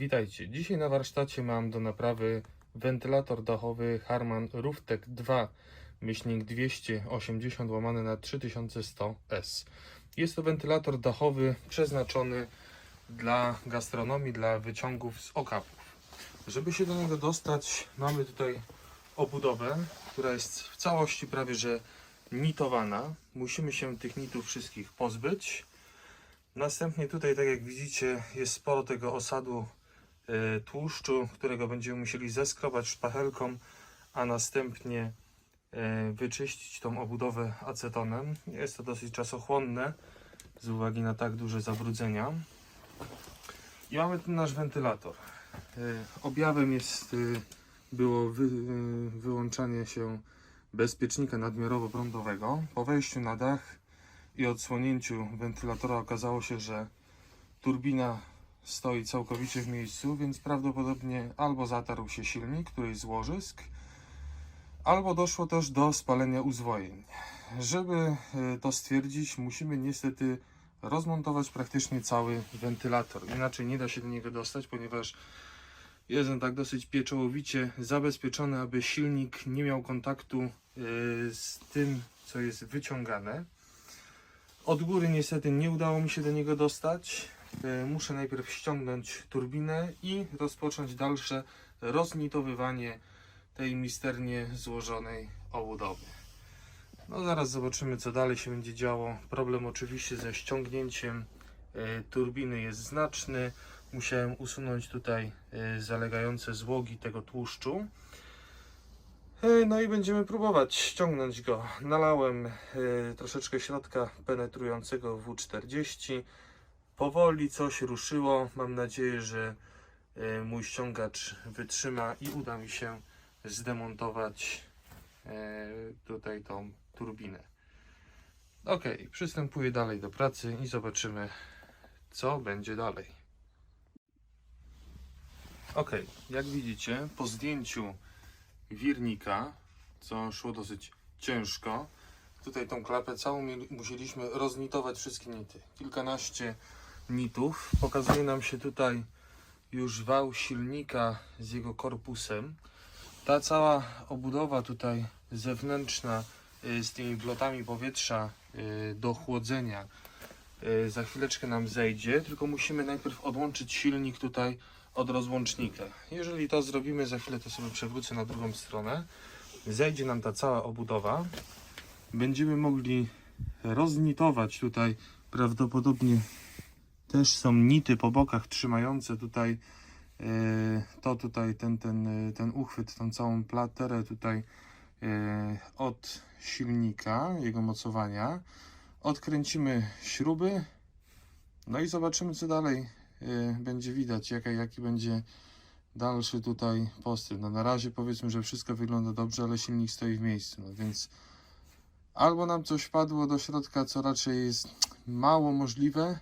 Witajcie. Dzisiaj na warsztacie mam do naprawy wentylator dachowy Harman Rooftech 2 myślnik 280 łamane na 3100S. Jest to wentylator dachowy przeznaczony dla gastronomii, dla wyciągów z okapów. Żeby się do niego dostać, mamy tutaj obudowę, która jest w całości prawie że nitowana. Musimy się tych nitów wszystkich pozbyć. Następnie tutaj, tak jak widzicie, jest sporo tego osadu tłuszczu, którego będziemy musieli zeskrobać szpachelką, a następnie e, wyczyścić tą obudowę acetonem. Jest to dosyć czasochłonne z uwagi na tak duże zabrudzenia. I mamy tu nasz wentylator. E, Objawem jest e, było wy, e, wyłączanie się bezpiecznika nadmiarowo-prądowego. Po wejściu na dach i odsłonięciu wentylatora okazało się, że turbina stoi całkowicie w miejscu, więc prawdopodobnie albo zatarł się silnik, któryś z łożysk, albo doszło też do spalenia uzwojeń. Żeby e, to stwierdzić, musimy niestety rozmontować praktycznie cały wentylator. Inaczej nie da się do niego dostać, ponieważ jest on tak dosyć pieczołowicie zabezpieczony, aby silnik nie miał kontaktu e, z tym, co jest wyciągane. Od góry niestety nie udało mi się do niego dostać. E, Muszę najpierw ściągnąć turbinę i rozpocząć dalsze roznitowywanie tej misternie złożonej obudowy. No zaraz zobaczymy co dalej się będzie działo. Problem oczywiście ze ściągnięciem e, turbiny jest znaczny. Musiałem usunąć tutaj e, zalegające złogi tego tłuszczu. No i będziemy próbować ściągnąć go. Nalałem troszeczkę środka penetrującego W40. Powoli coś ruszyło. Mam nadzieję, że e, mój ściągacz wytrzyma i uda mi się zdemontować e, tutaj tą turbinę. Ok, przystępuję dalej do pracy i zobaczymy, co będzie dalej. Ok, jak widzicie, po zdjęciu wirnika, co szło dosyć ciężko. Tutaj tą klapę całą musieliśmy roznitować wszystkie nity. Kilkanaście nitów. Pokazuje nam się tutaj już wał silnika z jego korpusem. Ta cała obudowa tutaj zewnętrzna y, z tymi blotami powietrza y, do chłodzenia y, za chwileczkę nam zejdzie, tylko musimy najpierw odłączyć silnik tutaj od rozłącznika. Jeżeli to zrobimy, za chwilę to sobie przewrócę na drugą stronę. Zejdzie nam ta cała obudowa. Będziemy mogli roznitować tutaj prawdopodobnie też są nity po bokach trzymające tutaj e, to tutaj ten, ten, e, ten uchwyt, tą całą platerę tutaj e, od silnika, jego mocowania. Odkręcimy śruby no i zobaczymy co dalej będzie widać, jaka, jaki będzie dalszy tutaj postęp. No na razie powiedzmy, że wszystko wygląda dobrze, ale silnik stoi w miejscu, no więc albo nam coś wpadło do środka, co raczej jest mało możliwe,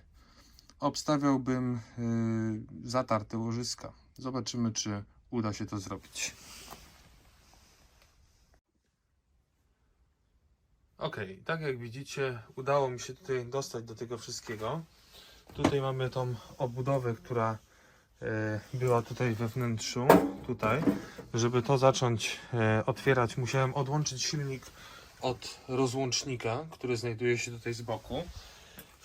obstawiałbym y, zatarte łożyska. Zobaczymy, czy uda się to zrobić. Ok, tak jak widzicie, udało mi się tutaj dostać do tego wszystkiego. Tutaj mamy tą obudowę, która e, była tutaj we wnętrzu, tutaj. Żeby to zacząć e, otwierać, musiałem odłączyć silnik od rozłącznika, który znajduje się tutaj z boku.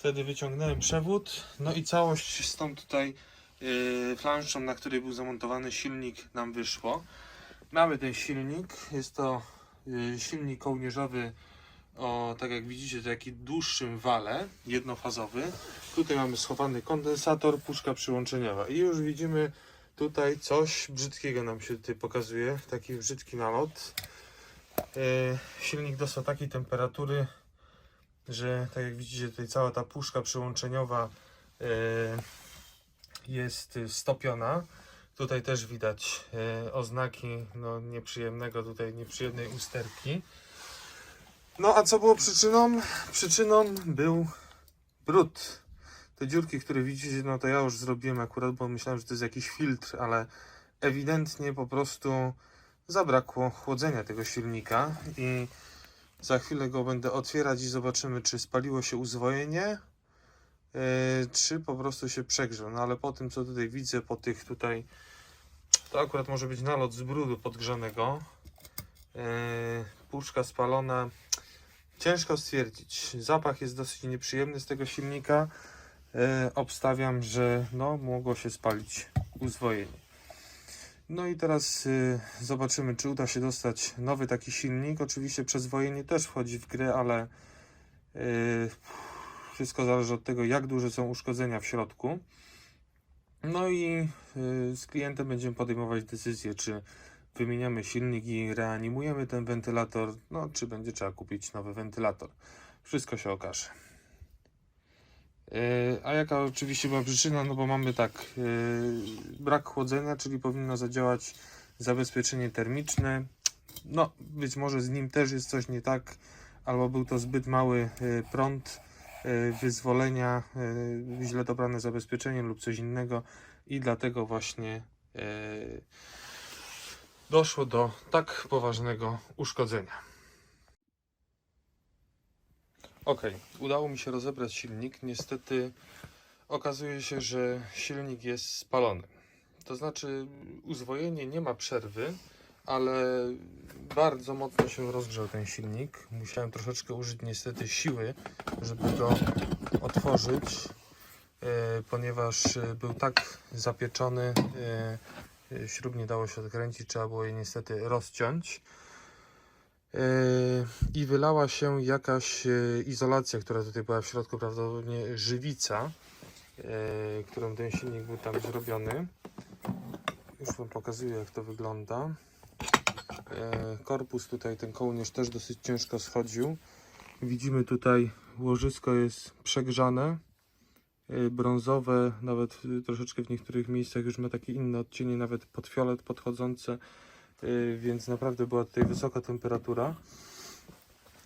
Wtedy wyciągnąłem przewód, no i całość z tą tutaj e, flanszą, na której był zamontowany silnik, nam wyszło. Mamy ten silnik, jest to e, silnik kołnierzowy o, tak jak widzicie, taki dłuższym wale, jednofazowy. Tutaj mamy schowany kondensator, puszka przyłączeniowa. I już widzimy tutaj coś brzydkiego nam się tutaj pokazuje, taki brzydki nalot. E, silnik dostał takiej temperatury, że tak jak widzicie tutaj cała ta puszka przyłączeniowa e, jest stopiona. Tutaj też widać e, oznaki no, nieprzyjemnego, tutaj nieprzyjemnej usterki. No a co było przyczyną? Przyczyną był brud. Te dziurki, które widzicie, no to ja już zrobiłem akurat, bo myślałem, że to jest jakiś filtr, ale ewidentnie po prostu zabrakło chłodzenia tego silnika i za chwilę go będę otwierać i zobaczymy, czy spaliło się uzwojenie, czy po prostu się przegrzał. No ale po tym, co tutaj widzę, po tych tutaj, to akurat może być nalot z brudu podgrzanego. Yy, puszka spalona. Ciężko stwierdzić. Zapach jest dosyć nieprzyjemny z tego silnika. Yy, obstawiam, że no, mogło się spalić uzwojenie. No i teraz yy, zobaczymy, czy uda się dostać nowy taki silnik. Oczywiście przezwojenie też wchodzi w grę, ale yy, wszystko zależy od tego, jak duże są uszkodzenia w środku. No i yy, z klientem będziemy podejmować decyzję, czy wymieniamy silnik i reanimujemy ten wentylator, no czy będzie trzeba kupić nowy wentylator. Wszystko się okaże. Yy, A jaka oczywiście była przyczyna? No bo mamy tak, yy, brak chłodzenia, czyli powinno zadziałać zabezpieczenie termiczne. No, być może z nim też jest coś nie tak, albo był to zbyt mały yy, prąd wyzwolenia, źle dobrane zabezpieczenie lub coś innego i dlatego właśnie doszło do tak poważnego uszkodzenia. Ok, udało mi się rozebrać silnik. Niestety okazuje się, że silnik jest spalony. To znaczy, uzwojenie nie ma przerwy, ale bardzo mocno się rozgrzał ten silnik. Musiałem troszeczkę użyć niestety siły, żeby go otworzyć, e, ponieważ e, był tak zapieczony. e, Śrub nie dało się odkręcić, trzeba było je niestety rozciąć. Yy, i wylała się jakaś yy, izolacja, która tutaj była w środku, prawdopodobnie żywica, yy, którą ten silnik był tam zrobiony. Już Wam pokazuję, jak to wygląda. Korpus tutaj, ten kołnierz też dosyć ciężko schodził. Widzimy tutaj łożysko jest przegrzane, brązowe, nawet troszeczkę w niektórych miejscach już ma takie inne odcienie, nawet pod fiolet podchodzące. Yy, więc naprawdę była tutaj wysoka temperatura.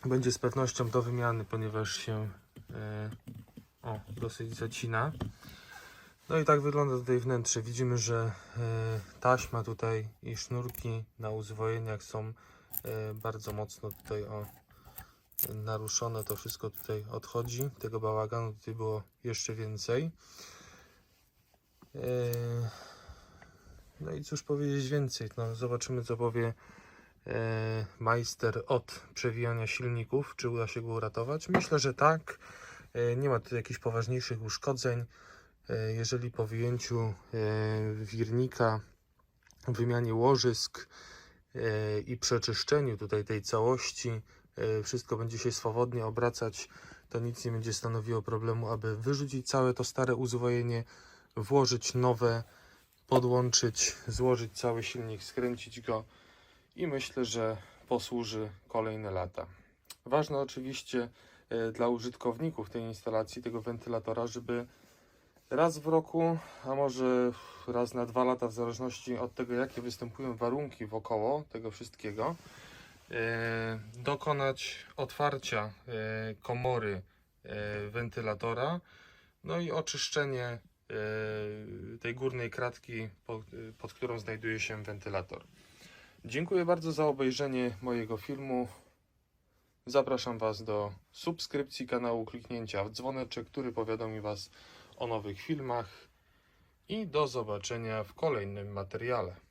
Będzie z pewnością do wymiany, ponieważ się yy, o, dosyć zacina. No i tak wygląda tutaj wnętrze. Widzimy, że yy, taśma tutaj i sznurki na uzwojeniach są bardzo mocno tutaj o, naruszone. To wszystko tutaj odchodzi. Tego bałaganu tutaj było jeszcze więcej. No i cóż powiedzieć więcej? No, zobaczymy, co powie e, majster od przewijania silników. Czy uda się go uratować? Myślę, że tak. E, nie ma tu jakichś poważniejszych uszkodzeń. E, jeżeli po wyjęciu e, wirnika, wymianie łożysk e, i przeczyszczeniu tutaj tej całości, e, wszystko będzie się swobodnie obracać, to nic nie będzie stanowiło problemu, aby wyrzucić całe to stare uzwojenie, włożyć nowe podłączyć, złożyć cały silnik, skręcić go i myślę, że posłuży kolejne lata. Ważne oczywiście e, dla użytkowników tej instalacji, tego wentylatora, żeby raz w roku, a może raz na dwa lata, w zależności od tego, jakie występują warunki wokoło tego wszystkiego, e, dokonać otwarcia e, komory wentylatora, no i oczyszczenie tej górnej kratki, pod, pod którą znajduje się wentylator. Dziękuję bardzo za obejrzenie mojego filmu. Zapraszam Was do subskrypcji kanału, kliknięcia w dzwoneczek, który powiadomi Was o nowych filmach i do zobaczenia w kolejnym materiale.